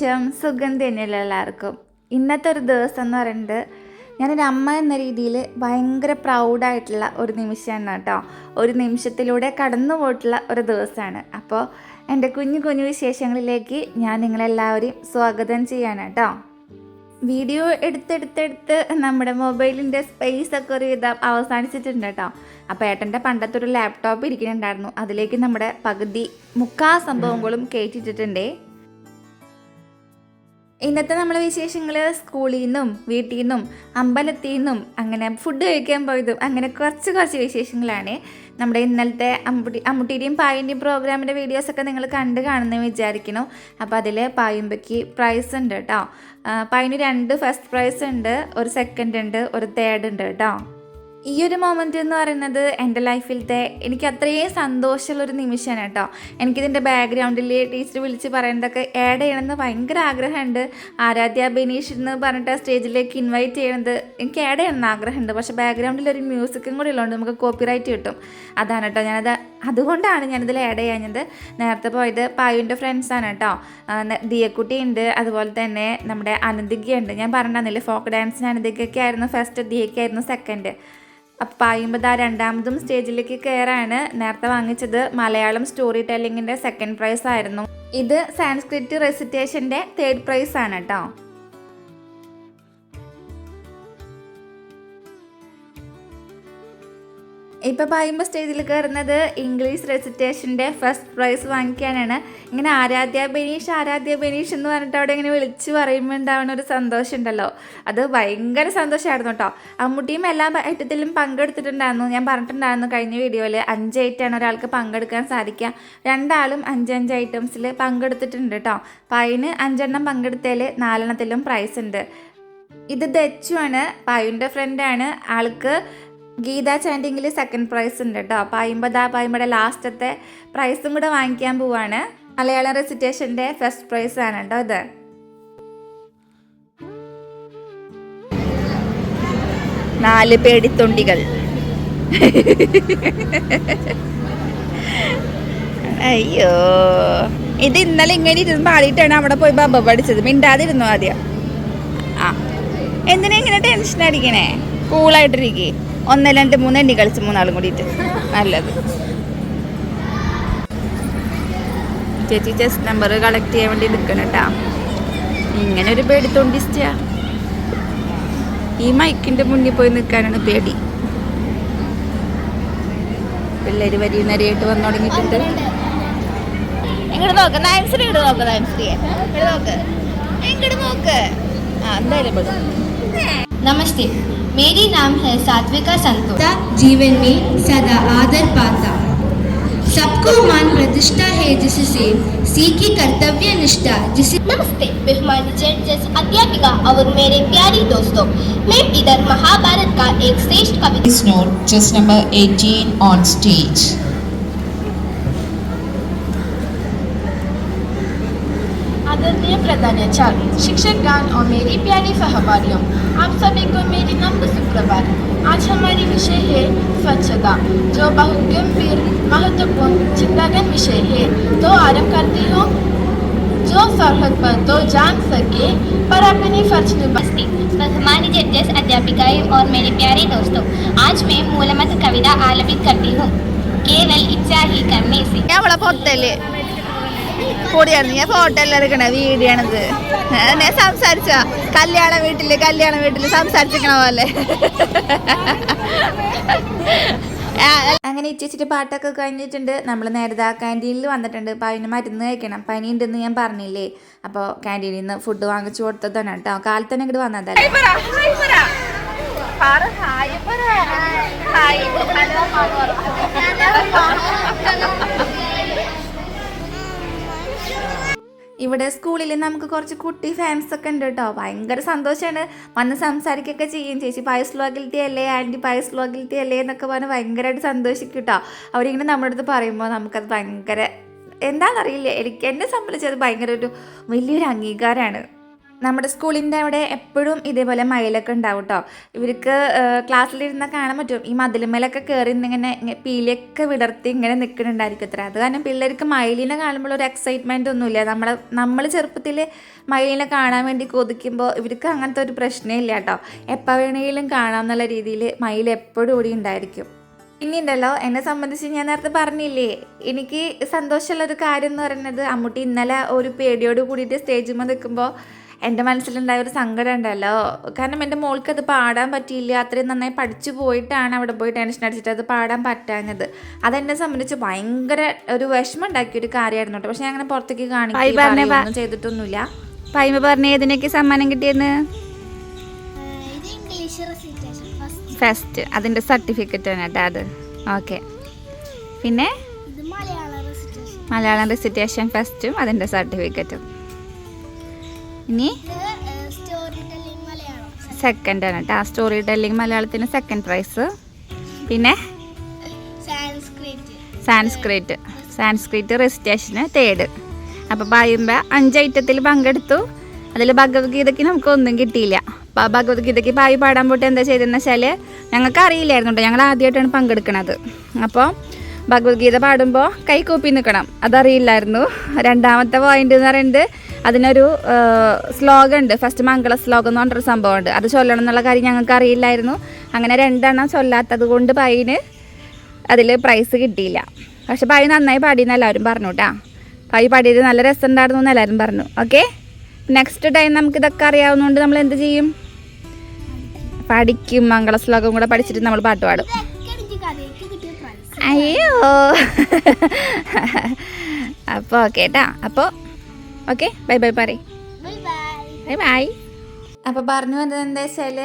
വിശേഷം സുഖം തന്നെയല്ലോ എല്ലാവർക്കും. ഇന്നത്തെ ഒരു ദിവസം എന്ന് പറയുന്നത് ഞാനൊരു അമ്മ എന്ന രീതിയിൽ ഭയങ്കര പ്രൗഡായിട്ടുള്ള ഒരു നിമിഷമാണ് കേട്ടോ. ഒരു നിമിഷത്തിലൂടെ കടന്നു പോയിട്ടുള്ള ഒരു ദിവസമാണ്. അപ്പോൾ എന്റെ കുഞ്ഞു കുഞ്ഞു വിശേഷങ്ങളിലേക്ക് ഞാൻ നിങ്ങളെല്ലാവരെയും സ്വാഗതം ചെയ്യാണ് കേട്ടോ. വീഡിയോ എടുത്തെടുത്തെടുത്ത് നമ്മുടെ മൊബൈലിന്റെ സ്പേസ് ഒക്കെ ഒരു വിധം അവസാനിച്ചിട്ടുണ്ട് കേട്ടോ. അപ്പോൾ ഏട്ടന്റെ പണ്ടത്തെ ഒരു ലാപ്ടോപ്പ് ഇരിക്കുന്നുണ്ടായിരുന്നു. അതിലേക്ക് നമ്മുടെ പകുതി മുക്കാ സംഭവങ്ങളും കയറ്റിട്ടിട്ടുണ്ടേ ഇന്നത്തെ നമ്മളെ വിശേഷങ്ങൾ സ്കൂളിൽ നിന്നും വീട്ടിൽ നിന്നും അമ്പലത്തിൽ നിന്നും അങ്ങനെ ഫുഡ് കഴിക്കാൻ പോയതും അങ്ങനെ കുറച്ച് കുറച്ച് വിശേഷങ്ങളാണ്. നമ്മുടെ ഇന്നലത്തെ അമ്പുട്ടി അമ്മുട്ടിയുടെയും പായിന്റെയും പ്രോഗ്രാമിന്റെ വീഡിയോസൊക്കെ നിങ്ങൾ കണ്ട് കാണുമെന്ന് വിചാരിക്കണം അപ്പോൾ അതിൽ പായുമ്പയ്ക്ക് പ്രൈസ് ഉണ്ട് കേട്ടോ പായിന് രണ്ട് ഫസ്റ്റ് പ്രൈസ് ഉണ്ട് ഒരു സെക്കൻഡ് ഉണ്ട് ഒരു തേർഡ് ഉണ്ട് കേട്ടോ ഈ ഒരു മൊമെന്റ് എന്ന് പറയുന്നത് എന്റെ ലൈഫിലത്തെ എനിക്ക് അത്രയും സന്തോഷമുള്ളൊരു നിമിഷമാണ് കേട്ടോ. എനിക്കിതിന്റെ ബാക്ക്ഗ്രൗണ്ടിൽ ടീച്ചർ വിളിച്ച് പറയുന്നതൊക്കെ ആഡ് ചെയ്യണമെന്ന് ഭയങ്കര ആഗ്രഹമുണ്ട്. ആരാധ്യ ബിനീഷ് എന്ന് പറഞ്ഞിട്ട് സ്റ്റേജിലേക്ക് ഇൻവൈറ്റ് ചെയ്യണത് എനിക്ക് ആഡ് ചെയ്യണമെന്ന് ആഗ്രഹമുണ്ട്. പക്ഷേ ബാക്ക്ഗ്രൗണ്ടിൽ ഒരു മ്യൂസിക്കും കൂടി ഉള്ളതുകൊണ്ട് നമുക്ക് കോപ്പിറൈറ്റ് കിട്ടും. അതാണ് കേട്ടോ ഞാനത് അതുകൊണ്ടാണ് ഞാനിതിൽ ആഡ് ചെയ്യാഞ്ഞത്. നേരത്തെ പോയത് പായുവിന്റെ ഫ്രണ്ട്സാണ് കേട്ടോ. ദിയക്കുട്ടി ഉണ്ട്. അതുപോലെ തന്നെ നമ്മുടെ അനന്തികയുണ്ട്. ഞാൻ പറഞ്ഞില്ലേ ഫോക്ക് ഡാൻസിന് അനന്തികയ്ക്ക് ആയിരുന്നു ഫസ്റ്റ് ദിയക്കായിരുന്നു സെക്കൻഡ് അപ്പം പായുമ്പോൾ ആ രണ്ടാമതും സ്റ്റേജിലേക്ക് കയറാണ് നേരത്തെ വാങ്ങിച്ചത് മലയാളം സ്റ്റോറി ടെല്ലിങ്ങിന്റെ സെക്കൻഡ് പ്രൈസ് ആയിരുന്നു. ഇത് സാൻസ്ക്രിറ്റ് റെസിറ്റേഷന്റെ തേർഡ് പ്രൈസ് ആണ് കേട്ടോ ഇപ്പം പറയുമ്പോൾ സ്റ്റേജിൽ കയറുന്നത് ഇംഗ്ലീഷ് റെസിറ്റേഷന്റെ ഫസ്റ്റ് പ്രൈസ് വാങ്ങിക്കാനാണ്. ഇങ്ങനെ ആരാധ്യ ബെനീഷ് ആരാധ്യ ബെനീഷ് എന്ന് പറഞ്ഞിട്ട് അവിടെ ഇങ്ങനെ വിളിച്ച് പറയുമ്പോൾ ഉണ്ടാവുന്ന ഒരു സന്തോഷം ഉണ്ടല്ലോ അത് ഭയങ്കര സന്തോഷമായിരുന്നു കേട്ടോ അമ്മൂട്ടിയും എല്ലാ ഐറ്റത്തിലും പങ്കെടുത്തിട്ടുണ്ടായിരുന്നു. ഞാൻ പറഞ്ഞിട്ടുണ്ടായിരുന്നു കഴിഞ്ഞ വീഡിയോയിൽ അഞ്ച് ഐറ്റാണ് ഒരാൾക്ക് പങ്കെടുക്കാൻ സാധിക്കുക. രണ്ടാളും അഞ്ചഞ്ച് ഐറ്റംസിൽ പങ്കെടുത്തിട്ടുണ്ട് കേട്ടോ അപ്പം അതിന് അഞ്ചെണ്ണം പങ്കെടുത്തതിൽ നാലെണ്ണത്തിലും പ്രൈസ് ഉണ്ട്. ഇത് ദച്ചു ആണ് പായുന്റെ ഫ്രണ്ടാണ് ആൾക്ക് ഗീത ചാൻഡിങ്ങിൽ സെക്കൻഡ് പ്രൈസ് ഉണ്ട് കേട്ടോ അപ്പോൾ അയിമ്പതാ പായുമ്പയുടെ ലാസ്റ്റത്തെ പ്രൈസും കൂടെ വാങ്ങിക്കാൻ പോവാണ്. മലയാള റെസിറ്റേഷന്റെ ഫസ്റ്റ് പ്രൈസ് ആണ് കേട്ടോ ഇത്. നാല് പേടിത്തൊണ്ടികൾ. അയ്യോ. ഇത് ഇന്നലെ ഇങ്ങനെ ഇരുന്ന് പാടിയിട്ടാണ് അവിടെ പോയി ബാബ പഠിച്ചത്. മിണ്ടാതിരുന്നു ആദ്യം? ആ. എന്തിനാ ഇങ്ങനെ ടെൻഷൻ അടിക്കണേ? കൂളായിട്ടിരിക്കേ ഒന്ന് രണ്ട് മൂന്ന് എണ്ണി കളിച്ച് മൂന്നാളും കൂടിയിട്ട്. നല്ലത്. ചേച്ചി ചെസ് നമ്പർ കളക്ട് ചെയ്യാൻ വേണ്ടി നിൽക്കണം കേട്ടാ ഇങ്ങനെ ഒരു പേടി പേടിത്തൊണ്ടിസ്റ്റാ ഈ മൈക്കിന്റെ മുന്നിൽ പോയി നിൽക്കാനാണ് പേടി. പിള്ളേര് വലിയ നരിയായിട്ട് വന്നു തുടങ്ങിയിട്ടുണ്ട്. ഇങ്ങോട്ട് നോക്ക് ഇങ്ങോട്ട് നോക്ക് ഇങ്ങോട്ട് നോക്ക്. ഇങ്ങോട്ട് നോക്ക്. ആ എന്തായാലും नमस्ते। मेरी नाम है सात्विका संतोष। जीवन में सदा आदर पाता। सबको मान प्रतिष्ठा है जिससे सीखी कर्तव्य निष्ठा जिसे नमस्ते बेहमानी जज अध्यापिका और मेरे प्यारी दोस्तों। मैं इधर महाभारत का एक श्रेष्ठ कवि note just number 18 on stage. दाने मदन शिक्षक गान और मेरी प्यारी सहपाठियों आप सभी को मेरी नम्र सुप्रभात आज हमारी विषय है स्वच्छता जो बहुत गंभीर महत्वपूर्ण चिंतागन विषय है। तो आरंभ करती हूँ। जो सरहद पर तो जान सके पर अपनी फ़र्ज़ निभाती हमारी जजेस अध्यापिकाएँ और मेरे प्यारे दोस्तों आज मैं मूलमत कविता आलपित करती हूँ। केवल इच्छा ही करने से। क्या बड़ा बहुत കൂടിയായിരുന്നു ഞാൻ ഫോട്ടോ എല്ലാം എടുക്കണ വീഡിയോ ആണിത് ഞാൻ സംസാരിച്ച കല്യാണ വീട്ടിൽ കല്യാണ വീട്ടിൽ സംസാരിച്ചിരിക്കണ പോലെ. അങ്ങനെ ഇച്ചിച്ചിട്ട് പാട്ടൊക്കെ കഴിഞ്ഞിട്ടുണ്ട്. നമ്മൾ നേരത്തെ ആ ക്യാന്റീനിൽ വന്നിട്ടുണ്ട്. അപ്പോൾ അതിന് മരുന്ന് കഴിക്കണം. പനി ഉണ്ടെന്ന് ഞാൻ പറഞ്ഞില്ലേ? അപ്പോൾ ക്യാന്റീനിൽ നിന്ന് ഫുഡ് വാങ്ങിച്ചു കൊടുത്തതാണ് കേട്ടോ. കാലത്ത് തന്നെ ഇങ്ങോട്ട് വന്നതല്ലേ ഇവിടെ സ്കൂളിൽ നമുക്ക് കുറച്ച് കുട്ടി ഫാൻസ് ഒക്കെ ഉണ്ട് കേട്ടോ ഭയങ്കര സന്തോഷമാണ് വന്ന് സംസാരിക്കുകയൊക്കെ ചെയ്യും. ചേച്ചി പയസ് ലോഗിലിറ്റി അല്ലേ? ആന്റി പയസ് ലോഗിലിറ്റി അല്ലേ? എന്നൊക്കെ പറഞ്ഞ് ഭയങ്കരമായിട്ട് സന്തോഷിക്കും കേട്ടോ അവരിങ്ങനെ നമ്മുടെ അടുത്ത് പറയുമ്പോൾ നമുക്കത് ഭയങ്കര എന്താണെന്നറിയില്ല എനിക്ക് എന്നെ സംബന്ധിച്ച് അത് ഭയങ്കര ഒരു വലിയൊരു അംഗീകാരമാണ് നമ്മുടെ സ്കൂളിന്റെ അവിടെ എപ്പോഴും ഇതേപോലെ മയിലൊക്കെ ഉണ്ടാവും കേട്ടോ ഇവർക്ക് ക്ലാസ്സിലിരുന്ന കാണാൻ പറ്റും. ഈ മതിലുമേലൊക്കെ കയറി ഇങ്ങനെ പീലിയൊക്കെ വിടർത്തി ഇങ്ങനെ നിൽക്കുന്നുണ്ടായിരിക്കും അത്ര. അത് കാരണം പിള്ളേർക്ക് മയിലിനെ കാണുമ്പോൾ ഒരു എക്സൈറ്റ്മെന്റ് ഒന്നുമില്ല. നമ്മളെ നമ്മൾ ചെറുപ്പത്തിൽ മയിലിനെ കാണാൻ വേണ്ടി കൊതിക്കുമ്പോൾ ഇവർക്ക് അങ്ങനത്തെ ഒരു പ്രശ്നമില്ല കേട്ടോ എപ്പോൾ വേണമെങ്കിലും കാണാം എന്നുള്ള രീതിയിൽ മയിൽ എപ്പോഴും കൂടി ഉണ്ടായിരിക്കും. ഇനി ഉണ്ടല്ലോ എന്നെ സംബന്ധിച്ച് ഞാൻ നേരത്തെ പറഞ്ഞില്ലേ എനിക്ക് സന്തോഷമുള്ളൊരു കാര്യം എന്ന് പറയുന്നത് അമ്മൂട്ടി ഇന്നലെ ഒരു പേടിയോട് കൂടിയിട്ട് സ്റ്റേജിൽ നിൽക്കുമ്പോൾ എന്റെ മനസ്സിലുണ്ടായ ഒരു സങ്കടം ഉണ്ടല്ലോ കാരണം എന്റെ മോൾക്ക് അത് പാടാൻ പറ്റിയില്ല. അത്രയും നന്നായി പഠിച്ചു പോയിട്ടാണ് അവിടെ പോയി ടെൻഷൻ അടിച്ചിട്ട് അത് പാടാൻ പറ്റാഞ്ഞത്. അതെന്നെ സംബന്ധിച്ച് ഭയങ്കര ഒരു വിഷമം ഉണ്ടാക്കിയ ഒരു കാര്യമായിരുന്നു കേട്ടോ. പക്ഷെ ഞാൻ അങ്ങനെ പുറത്തേക്ക് പറഞ്ഞേ, ചെയ്തിട്ടൊന്നുമില്ല. പൈമ പറഞ്ഞ ഏതിനൊക്കെ സമ്മാനം കിട്ടിയെന്ന്? ഇത് ഇംഗ്ലീഷ് റെസിറ്റേഷൻ ഫസ്റ്റ് ഫസ്റ്റ് അതിന്റെ സർട്ടിഫിക്കറ്റ് ആണ് കേട്ടോ അത്. ഓക്കെ പിന്നെ? ഇത് മലയാളം റെസിറ്റേഷൻ മലയാളം റെസിറ്റേഷൻ ഫസ്റ്റും അതിന്റെ സർട്ടിഫിക്കറ്റും ഇനി സെക്കൻഡ് ആണ് കേട്ടോ സ്റ്റോറി ടെല്ലിംഗ് മലയാളത്തിന് സെക്കൻഡ് പ്രൈസ് പിന്നെ? സാൻസ്ക്രിറ്റ് സാൻസ്ക്രിറ്റ് റെസിറ്റേഷന് തേർഡ് അപ്പോൾ പറയുമ്പോൾ അഞ്ച് ഐറ്റത്തിൽ പങ്കെടുത്തു. അതിൽ ഭഗവത്ഗീതയ്ക്ക് നമുക്ക് ഒന്നും കിട്ടിയില്ല അപ്പോൾ ഭഗവത്ഗീതയ്ക്ക് പായി പാടാൻ പോയിട്ട് എന്താ ചെയ്തതെന്ന് വെച്ചാൽ ഞങ്ങൾക്ക് അറിയില്ലായിരുന്നു കേട്ടോ ഞങ്ങൾ ആദ്യമായിട്ടാണ് പങ്കെടുക്കുന്നത് അപ്പോൾ ഭഗവത്ഗീത പാടുമ്പോൾ കൈ കൂപ്പി നിൽക്കണം. അതറിയില്ലായിരുന്നു. രണ്ടാമത്തെ പോയിന്റ് എന്ന് പറയുന്നത് അതിനൊരു ശ്ലോകം ഉണ്ട് ഫസ്റ്റ് മംഗള ശ്ലോകം എന്ന് പറഞ്ഞൊരു സംഭവമുണ്ട്. അത് ചൊല്ലണം എന്നുള്ള കാര്യം ഞങ്ങൾക്ക് അറിയില്ലായിരുന്നു അങ്ങനെ രണ്ടെണ്ണം ചൊല്ലാത്തത് കൊണ്ട് പയ്യന് അതിൽ പ്രൈസ് കിട്ടിയില്ല. പക്ഷെ പൈ നന്നായി പാടിയെന്ന് എല്ലാവരും പറഞ്ഞു കേട്ടാ പൈ പാടിയത് നല്ല രസമുണ്ടായിരുന്നു എന്ന് എല്ലാവരും പറഞ്ഞു. ഓക്കെ നെക്സ്റ്റ് ടൈം നമുക്ക് ഇതൊക്കെ അറിയാവുന്നതുകൊണ്ട് നമ്മൾ എന്ത് ചെയ്യും? പഠിക്കും. മംഗള ശ്ലോകം കൂടെ പഠിച്ചിട്ട് നമ്മൾ പാട്ട് പാടും. അയ്യോ. അപ്പോൾ ഓക്കെ കേട്ടാ അപ്പോൾ ഓക്കെ? ബൈ ബൈ പറയും. Bye bye bye. ബൈ അപ്പോൾ പറഞ്ഞു വന്നത് എന്താ വെച്ചാൽ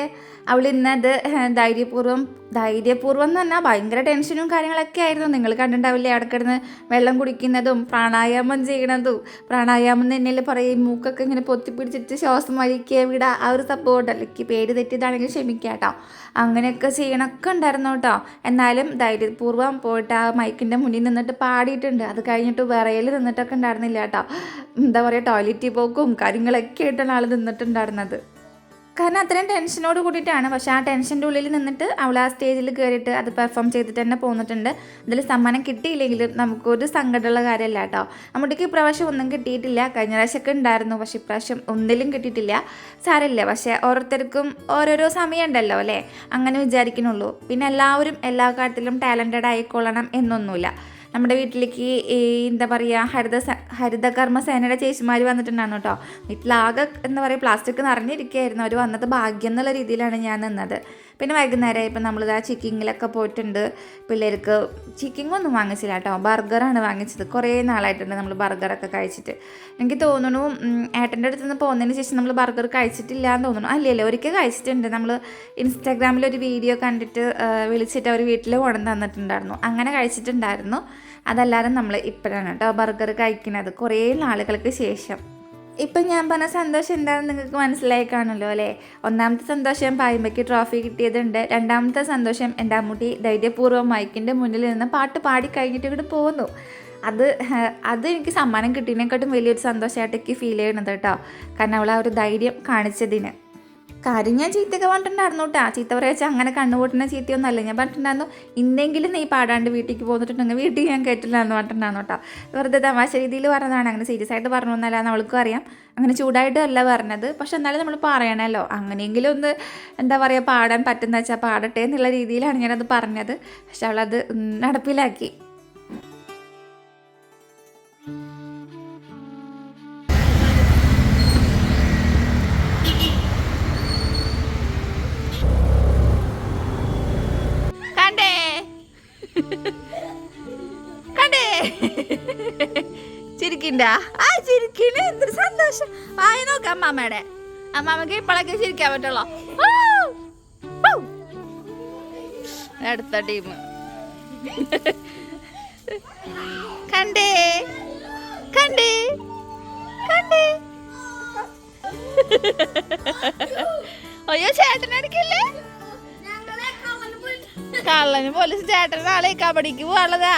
അവൾ ഇന്നത് ധൈര്യപൂർവം ധൈര്യപൂർവം എന്ന് പറഞ്ഞാൽ ഭയങ്കര ടെൻഷനും കാര്യങ്ങളൊക്കെ ആയിരുന്നു. നിങ്ങൾ കണ്ടിട്ടുണ്ടാവില്ലേ അവിടെ കിടന്ന് വെള്ളം കുടിക്കുന്നതും പ്രാണായാമം ചെയ്യണതും. പ്രാണായാമം തന്നെയല്ലേ പറയും മൂക്കൊക്കെ ഇങ്ങനെ പൊത്തിപ്പിടിച്ചിട്ട് ശ്വാസം വലിക്കുക വിടുക ആ ഒരു സംഭവം ഉണ്ടല്ലോ പേര് തെറ്റിയതാണെങ്കിൽ ക്ഷമിക്കുക കേട്ടോ. അങ്ങനെയൊക്കെ ചെയ്യണമൊക്കെ ഉണ്ടായിരുന്നു കേട്ടോ. എന്നാലും ധൈര്യപൂർവം പോയിട്ട് ആ മൈക്കിന്റെ മുന്നിൽ നിന്നിട്ട് പാടിയിട്ടുണ്ട്. അത് കഴിഞ്ഞിട്ട് വിറയിൽ നിന്നിട്ടൊക്കെ ഉണ്ടായിരുന്നില്ല കേട്ടോ. എന്താ പറയുക ടോയ്ലറ്റിൽ പോക്കും കാര്യങ്ങളൊക്കെ ആയിട്ടാണ് ആൾ നിന്നിട്ടുണ്ടായിരുന്നത്. കാരണം അത്രയും ടെൻഷനോട് കൂടിയിട്ടാണ്. പക്ഷെ ആ ടെൻഷന്റെ ഉള്ളിൽ നിന്നിട്ട് അവൾ ആ സ്റ്റേജിൽ കയറിയിട്ട് അത് പെർഫോം ചെയ്തിട്ട് തന്നെ പോന്നിട്ടുണ്ട്. അതിൽ സമ്മാനം കിട്ടിയില്ലെങ്കിലും നമുക്കൊരു സങ്കടമുള്ള കാര്യമല്ല കേട്ടോ. നമ്മുടെക്ക് ഇപ്രാവശ്യം ഒന്നും കിട്ടിയിട്ടില്ല. കഴിഞ്ഞ പ്രാവശ്യമൊക്കെ ഉണ്ടായിരുന്നു. പക്ഷേ ഇപ്രാവശ്യം ഒന്നിലും കിട്ടിയിട്ടില്ല. സാരമില്ല. പക്ഷേ ഓരോരുത്തർക്കും ഓരോരോ സമയമുണ്ടല്ലോ അല്ലേ? അങ്ങനെ വിചാരിക്കുന്നുള്ളൂ. പിന്നെ എല്ലാവരും എല്ലാ കാര്യത്തിലും ടാലന്റഡ് ആയിക്കൊള്ളണം എന്നൊന്നുമില്ല. നമ്മുടെ വീട്ടിലേക്ക് എന്താ പറയുക ഹരിത ഹരിതകർമ്മ സേനയുടെ ചേച്ചിമാർ വന്നിട്ടുണ്ടായിരുന്നു കേട്ടോ. വീട്ടിലാകെ എന്താ പറയുക പ്ലാസ്റ്റിക് നിറഞ്ഞിരിക്കുകയായിരുന്നു. അവർ വന്നത് ഭാഗ്യം എന്നുള്ള രീതിയിലാണ് ഞാൻ നിന്നത്. പിന്നെ വൈകുന്നേരം ഇപ്പം നമ്മൾ ആ ചിക്കിങ്ങിലൊക്കെ പോയിട്ടുണ്ട്. പിള്ളേർക്ക് ചിക്കിങ്ങൊന്നും വാങ്ങിച്ചില്ല കേട്ടോ. ബർഗറാണ് വാങ്ങിച്ചത്. കുറേ നാളായിട്ടുണ്ട് നമ്മൾ ബർഗറൊക്കെ കഴിച്ചിട്ട്. എനിക്ക് തോന്നുന്നു ഏട്ടന്റെ അടുത്ത് നിന്ന് പോകുന്നതിന് ശേഷം നമ്മൾ ബർഗർ കഴിച്ചിട്ടില്ല എന്ന് തോന്നുന്നു. അല്ലല്ലോ ഒരിക്കൽ കഴിച്ചിട്ടുണ്ട്. നമ്മൾ ഇൻസ്റ്റാഗ്രാമിൽ ഒരു വീഡിയോ കണ്ടിട്ട് വിളിച്ചിട്ട് അവർ വീട്ടിൽ കൊണ്ടു തന്നിട്ടുണ്ടായിരുന്നു അങ്ങനെ കഴിച്ചിട്ടുണ്ടായിരുന്നു. അതല്ലാതെ നമ്മൾ ഇപ്പോഴാണ് കേട്ടോ ബർഗർ കഴിക്കുന്നത്. കുറേ നാളുകൾക്ക് ശേഷം. ഇപ്പം ഞാൻ പറഞ്ഞ സന്തോഷം എന്താണെന്ന് നിങ്ങൾക്ക് മനസ്സിലായി കാണുമല്ലോ അല്ലേ? ഒന്നാമത്തെ സന്തോഷം പായ്മയ്ക്ക് ട്രോഫി കിട്ടിയതുണ്ട്. രണ്ടാമത്തെ സന്തോഷം എന്റെ അമ്മൂട്ടി ധൈര്യപൂർവം മൈക്കിന്റെ മുന്നിൽ നിന്ന് പാട്ട് പാടി കഴിഞ്ഞിട്ട് ഇങ്ങോട്ട് പോകുന്നു അത് അത് എനിക്ക് സമ്മാനം കിട്ടിയതിനെക്കാട്ടും വലിയൊരു സന്തോഷമായിട്ട് എനിക്ക് ഫീൽ ചെയ്യണത് കേട്ടോ. കാരണം അവൾ ആ ഒരു ധൈര്യം കാണിച്ചതിന്. കാര്യം ഞാൻ ചീത്തയൊക്കെ പറഞ്ഞിട്ടുണ്ടായിരുന്നു കേട്ടോ ചീത്ത പറയാ വെച്ചാൽ അങ്ങനെ കണ്ണുപൊട്ടുന്ന ചീത്തയൊന്നും അല്ല ഞാൻ പറഞ്ഞിട്ടുണ്ടായിരുന്നു ഇന്നെങ്കിലും നീ പാടാണ്ട് വീട്ടിലേക്ക് പോന്നിട്ടുണ്ടെങ്കിൽ വീട്ടിൽ ഞാൻ കേട്ടില്ല എന്ന് പറഞ്ഞിട്ടുണ്ടായിരുന്നു കേട്ടോ വെറുതെ തമാശ രീതിയിൽ പറഞ്ഞതാണ്. അങ്ങനെ സീരിയസ് ആയിട്ട് പറഞ്ഞൊന്നല്ല നമ്മൾക്കും അറിയാം. അങ്ങനെ ചൂടായിട്ടല്ല പറഞ്ഞത്. പക്ഷെ എന്നാലും നമ്മൾ പറയണമല്ലോ. അങ്ങനെയെങ്കിലും ഒന്ന് എന്താ പറയുക പാടാൻ പറ്റുന്ന വെച്ചാൽ പാടട്ടെ എന്നുള്ള രീതിയിലാണ് ഞാനത് പറഞ്ഞത്. പക്ഷെ അവളത് നടപ്പിലാക്കി. ചിരിക്കണ്ട ആ ചിരിക്കണ എന്തൊരു സന്തോഷം. വായ നോക്കാം അമ്മാമ്മയുടെ അമ്മാമ്മക്ക് ഇപ്പോഴൊക്കെ ചിരിക്കാൻ പറ്റുള്ളൂ! അടുത്ത ടീം. കണ്ടേ? കണ്ടേ? കണ്ടേ? അയ്യോ ചേട്ടനടിക്കല്ലേ കള്ളന് പോലീസ് ചേട്ടൻ നാളെ കബഡിക്ക് പോവാനുള്ളതാ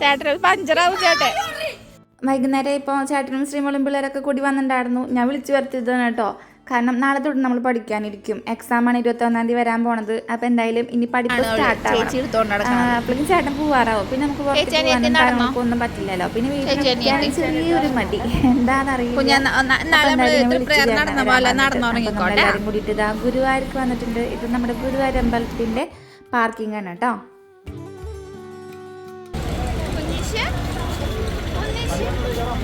ചേട്ടൻ പഞ്ചറാവും ചേട്ടൻ. വൈകുന്നേരം ഇപ്പോൾ ചേട്ടനും ശ്രീമോളും പിള്ളേരൊക്കെ കൂടി വന്നിട്ടുണ്ടായിരുന്നു. ഞാൻ വിളിച്ചു വരുത്തിയതാണ് കേട്ടോ. കാരണം നാളെ തൊട്ട് നമ്മൾ പഠിക്കാനിരിക്കും. എക്സാം ആണ് ഇരുപത്തി ഒന്നാം തീയതി വരാൻ പോണത്. അപ്പൊ എന്തായാലും ഇനി പഠിപ്പ് സ്റ്റാർട്ട് അപ്പോഴേക്കും ചേട്ടൻ പോവാറാവും. പിന്നെ നമുക്ക് പുറത്ത് പോകാനും നടന്നോ? ഒന്നും പറ്റില്ലല്ലോ. പിന്നെ വീട്ടിൽ ചെറിയൊരു മടി. എന്താണെന്നറിയില്ല. എല്ലാവരും കൂടിയിട്ട് ഇതാ ഗുരുവായൂർക്ക് വന്നിട്ടുണ്ട്. ഇത് നമ്മുടെ ഗുരുവായൂർ അമ്പലത്തിന്റെ പാർക്കിംഗ് ആണ് കേട്ടോ.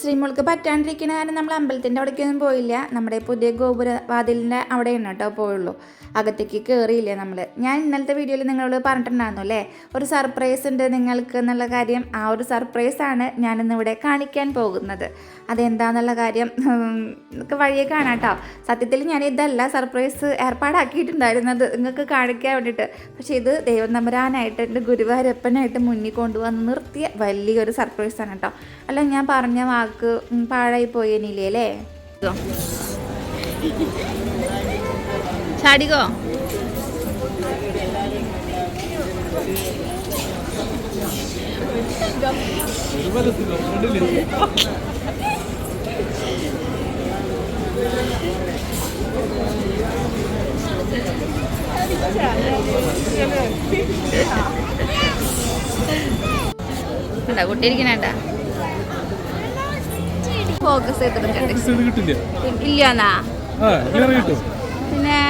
ശ്രീമോൾക്ക് പറ്റാണ്ടിരിക്കുന്ന കാരണം നമ്മൾ അമ്പലത്തിന്റെ അവിടേക്കൊന്നും പോയില്ല. നമ്മുടെ പുതിയ ഗോപുരവാതിലിന്റെ അവിടെ അവിടെയാണ് കേട്ടോ പോയുള്ളൂ. അകത്തേക്ക് കയറിയില്ല നമ്മൾ ഞാൻ ഇന്നലത്തെ വീഡിയോയിൽ നിങ്ങളോട് പറഞ്ഞിട്ടുണ്ടായിരുന്നു അല്ലേ? ഒരു സർപ്രൈസ് ഉണ്ട് നിങ്ങൾക്ക് എന്നുള്ള കാര്യം. ആ ഒരു സർപ്രൈസാണ് ഞാനിന്നിവിടെ കാണിക്കാൻ പോകുന്നത്. അതെന്താണെന്നുള്ള കാര്യം നിങ്ങൾക്ക് വഴിയെ കാണാം കേട്ടോ. സത്യത്തിൽ ഞാൻ ഇതല്ല സർപ്രൈസ് ഏർപ്പാടാക്കിയിട്ടുണ്ടായിരുന്നത് നിങ്ങൾക്ക് കാണിക്കാൻ വേണ്ടിയിട്ട്. പക്ഷേ ഇത് ദൈവം നമ്പരാനായിട്ട് എന്റെ ഗുരുവായൂരപ്പനായിട്ട് മുന്നിൽ കൊണ്ടുവന്ന് നിർത്തിയ വലിയൊരു സർപ്രൈസാണ് കേട്ടോ. അല്ല ഞാൻ പറഞ്ഞ വാക്ക് പാഴായി പോയനില്ലേ അല്ലേ? ചാടിക്കോ? കണ്ടാ കുട്ടി ഇരിക്കണേണ്ട ഫോക്കസ് ചെയ്തെടുക്കണ്ടേ കിട്ടും പിന്നെ?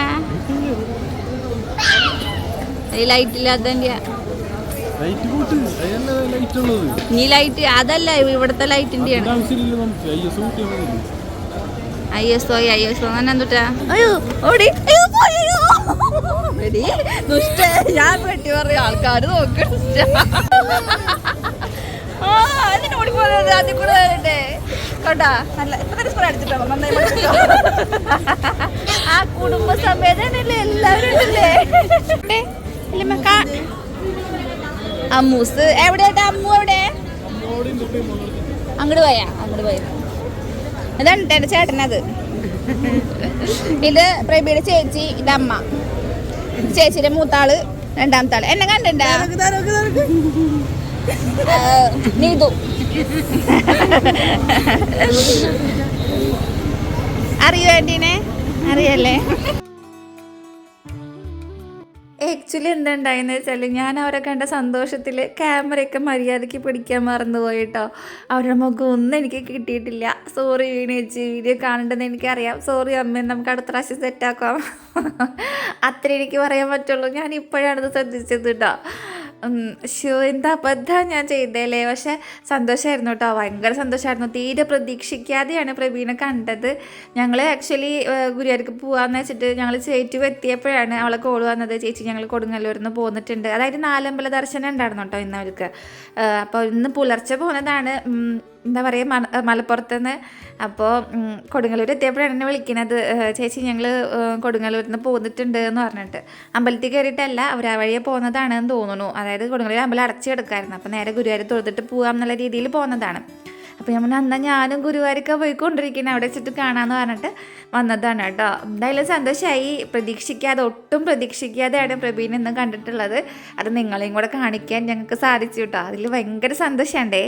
ലൈറ്റ് ഉള്ളത്? നീ ലൈറ്റ് അതല്ല ഇവിടുത്തെ ആവശ്യമില്ല നമുക്ക് I S O I S O അങ്ങനെ എന്തുട്ടാ? അയ്യോ ഓടി. അയ്യോ പോയി, അയ്യോ. എടീ, ദുഷ്ടേ, ഞാൻ പെട്ടി പറയും ആൾക്കാർ നോക്കണം ആ അതിന് ഓടി പോകുന്നത് അതിൽ കൂടെ വരട്ടെ. നല്ല ഇപ്പൊ തന്നെ സ്പ്രേ അടിച്ചിട്ടോ നന്നായി. ആ കുടുംബസമേതനല്ലേ എല്ലാവരും ഉണ്ടല്ലേ? ദേ, ഇല്ലമ്മ, കാ- അമ്മൂസ് എവിടെയാട്ടാ? അമ്മു എവിടെ? അങ്ങോട്ട് പോയാ അങ്ങോട്ട് പോയി. ഇതാണ് എന്റെ ചേട്ടനത്. ഇത് പ്രബിയുടെ ചേച്ചി ഇത് അമ്മ. ചേച്ചിയുടെ മൂത്താൾ രണ്ടാമത്തെ ആൾ എന്നെ കണ്ടിണ്ട? നീതു. അറിയോ ആന്റീനെ? അറിയല്ലേ? ആക്ച്വലി എന്തുണ്ടായെന്ന് വെച്ചാൽ ഞാൻ അവരെ കണ്ട സന്തോഷത്തിൽ ക്യാമറയൊക്കെ മര്യാദയ്ക്ക് പിടിക്കാൻ മറന്നുപോയി കേട്ടോ അവരുടെ മുഖം ഒന്നും എനിക്ക് കിട്ടിയിട്ടില്ല. സോറി വീണേച്ചി വീഡിയോ കാണണ്ടെന്ന് എനിക്കറിയാം. സോറി അമ്മ നമുക്ക് അടുത്ത പ്രാവശ്യം സെറ്റാക്കാം അത്ര എനിക്ക് പറയാൻ പറ്റുള്ളൂ. ഞാൻ ഇപ്പോഴാണത് ശ്രദ്ധിച്ചത് കേട്ടോ ഷോ എന്താ അബദ്ധം ഞാൻ ചെയ്തേലേ? പക്ഷെ സന്തോഷമായിരുന്നു കേട്ടോ. ഭയങ്കര സന്തോഷമായിരുന്നു തീരെ പ്രതീക്ഷിക്കാതെയാണ് പ്രവീണ കണ്ടത്. ഞങ്ങൾ ആക്ച്വലി ഗുരുവായൂർക്ക് പോകാമെന്ന് വെച്ചിട്ട് ഞങ്ങൾ ചേറ്റു എത്തിയപ്പോഴാണ് അവളെ കോൾ വന്നത്. ചേച്ചി ഞങ്ങൾ കൊടുങ്ങല്ലൂരിൽ നിന്ന് പോന്നിട്ടുണ്ട്. അതായത് നാലമ്പല ദർശനം ഉണ്ടായിരുന്നു കേട്ടോ ഇന്ന് അവർക്ക് അപ്പോൾ ഇന്ന് പുലർച്ചെ പോകുന്നതാണ് എന്താ പറയുക മല മലപ്പുറത്ത് നിന്ന് അപ്പോൾ കൊടുങ്ങല്ലൂർ എത്തിയപ്പോഴാണ് എന്നെ വിളിക്കുന്നത് ചേച്ചി ഞങ്ങൾ കൊടുങ്ങല്ലൂരിൽ നിന്ന് പോന്നിട്ടുണ്ട് എന്ന് പറഞ്ഞിട്ട്. അമ്പലത്തിൽ കയറിയിട്ടല്ല അവർ ആ വഴിയെ പോകുന്നതാണെന്ന് തോന്നുന്നു. അതായത് കൊടുങ്ങല്ലൂർ അമ്പലം അടച്ചു കിടക്കായിരുന്നു. അപ്പോൾ നേരെ ഗുരുവായൂർ തൊഴുതിട്ട് പോകാം എന്നുള്ള രീതിയിൽ പോകുന്നതാണ് അപ്പോൾ ഞാൻ എന്നാൽ ഞാനും ഗുരുവായൂരൊക്കെ പോയിക്കൊണ്ടിരിക്കുന്നത് അവിടെ വെച്ചിട്ട് കാണാമെന്ന് പറഞ്ഞിട്ട് വന്നതാണ് കേട്ടോ. എന്തായാലും സന്തോഷമായി പ്രതീക്ഷിക്കാതെ ഒട്ടും പ്രതീക്ഷിക്കാതെയാണ് പ്രവീൺ ഇന്ന് കണ്ടിട്ടുള്ളത്. അത് നിങ്ങളെയും കൂടെ കാണിക്കാൻ ഞങ്ങൾക്ക് സാധിച്ചു കേട്ടോ. അതിൽ ഭയങ്കര സന്തോഷമുണ്ടേ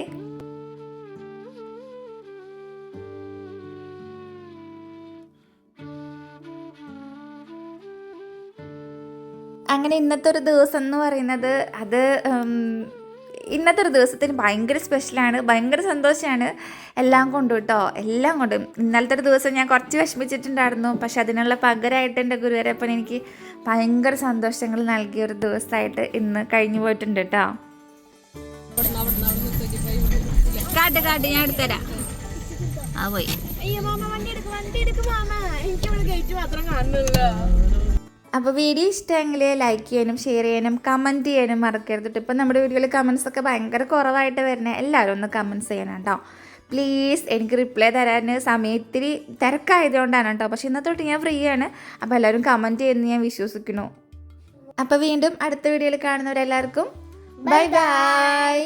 അങ്ങനെ ഇന്നത്തെ ഒരു ദിവസം എന്ന് പറയുന്നത് അത് ഇന്നത്തെ ഒരു ദിവസത്തിന് ഭയങ്കര സ്പെഷ്യലാണ് ഭയങ്കര സന്തോഷമാണ് എല്ലാം കൊണ്ടും കേട്ടോ എല്ലാം കൊണ്ടും. ഇന്നലത്തെ ഒരു ദിവസം ഞാൻ കുറച്ച് വിഷമിച്ചിട്ടുണ്ടായിരുന്നു പക്ഷെ അതിനുള്ള പകരമായിട്ട് എന്റെ ഗുരുവരപ്പൻ എനിക്ക് ഭയങ്കര സന്തോഷങ്ങൾ നൽകിയ ഒരു ദിവസമായിട്ട് ഇന്ന് കഴിഞ്ഞു പോയിട്ടുണ്ട് കേട്ടോ ഞാൻ എടുത്തരാം ആ പോയി. അയ്യോ മാമ വണ്ടി വണ്ടി മാമ. എനിക്ക് ഗേറ്റ് മാത്രം അപ്പോൾ വീഡിയോ ഇഷ്ടമെങ്കിൽ ലൈക്ക് ചെയ്യാനും ഷെയർ ചെയ്യാനും കമന്റ് ചെയ്യാനും മറക്കരുത് കേട്ടോ ഇപ്പം നമ്മുടെ വീഡിയോയിൽ കമൻസ് ഒക്കെ ഭയങ്കര കുറവായിട്ട് വരുന്നത് എല്ലാവരും ഒന്ന് കമൻസ് ചെയ്യണം കേട്ടോ പ്ലീസ് എനിക്ക് റിപ്ലൈ തരാൻ സമയം ഇത്തിരി തിരക്കായതുകൊണ്ടാണ് കേട്ടോ പക്ഷേ ഇന്നത്തെ തൊട്ട് ഞാൻ ഫ്രീ ആണ്. അപ്പോൾ എല്ലാവരും കമന്റ് ചെയ്യുമെന്ന് ഞാൻ വിശ്വസിക്കുന്നു. അപ്പോൾ വീണ്ടും അടുത്ത വീഡിയോയിൽ കാണുന്നവരെല്ലാവർക്കും ബൈ ബൈ